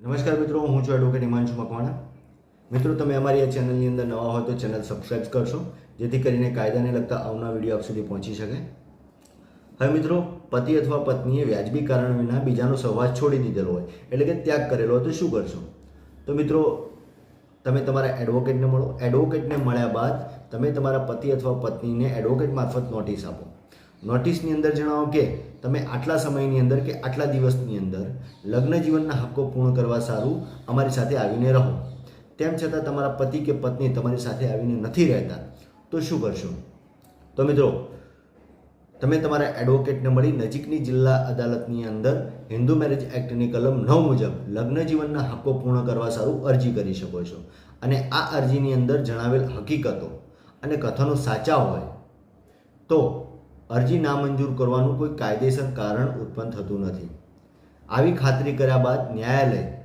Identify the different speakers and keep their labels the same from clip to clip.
Speaker 1: નમસ્કાર મિત્રો, હું છું એડવોકેટ હિમાંશુ મકવાણા. મિત્રો, તમે અમારી આ ચેનલની અંદર નવા હોય તો ચેનલ સબસ્ક્રાઇબ કરશો, જેથી કરીને કાયદાને લગતા આવનાર વીડિયો આપ સુધી પહોંચી શકે. હવે મિત્રો, પતિ અથવા પત્નીએ વ્યાજબી કારણ વિના બીજાનો સહવાસ છોડી દીધેલો હોય, એટલે કે ત્યાગ કરેલો હોય તો શું કરશો? તો મિત્રો, તમે તમારા એડવોકેટને મળો. એડવોકેટને મળ્યા બાદ તમે તમારા પતિ અથવા પત્નીને એડવોકેટ મારફત નોટિસ આપો. નોટિસની અંદર જણાવો કે તમે આટલા સમયની અંદર કે આટલા દિવસની અંદર લગ્ન જીવનના હક્કો પૂર્ણ કરવા સારું અમારી સાથે આવીને રહો. તેમ છતાં તમારા પતિ કે પત્ની તમારી સાથે આવીને નથી રહેતા, તો શું કરશો? તો મિત્રો, તમે તમારા એડવોકેટને મળી નજીકની જિલ્લા અદાલતની અંદર હિન્દુ મેરેજ એક્ટની કલમ નવ મુજબ લગ્ન જીવનના હક્કો પૂર્ણ કરવા સારું અરજી કરી શકો છો. અને આ અરજીની અંદર જણાવેલ હકીકતો અને કથનો સાચા હોય. તો અરજી નામંજૂર કરવાનું કોઈ કાયદેસર કારણ ઉત્પન્ન થતું નથી. આવી ખાતરી કર્યા બાદ ન્યાયાલય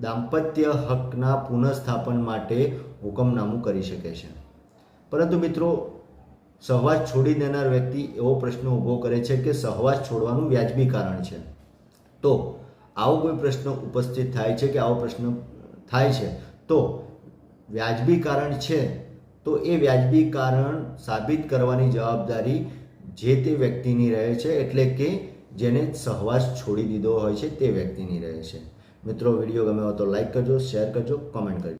Speaker 1: દાંપત્ય હકના પુનઃસ્થાપન માટે હુકમનામું કરી શકે છે. પરંતુ મિત્રો, સહવાસ છોડી દેનાર વ્યક્તિ એવો પ્રશ્ન ઊભો કરે છે કે સહવાસ છોડવાનું વ્યાજબી કારણ છે. તો, આવો કોઈ પ્રશ્ન ઉપસ્થિત થાય છે કે આવો પ્રશ્ન થાય છે, તો વ્યાજબી કારણ છે, તો એ વ્યાજબી કારણ સાબિત કરવાની જવાબદારી જે તે વ્યક્તિની રહે છે એટલે કે જેને સહવાસ છોડી દીધો હોય છે તે વ્યક્તિની રહે છે. મિત્રો, વીડિયો ગમે તો લાઈક કરજો શેર કરજો કમેન્ટ કરજો.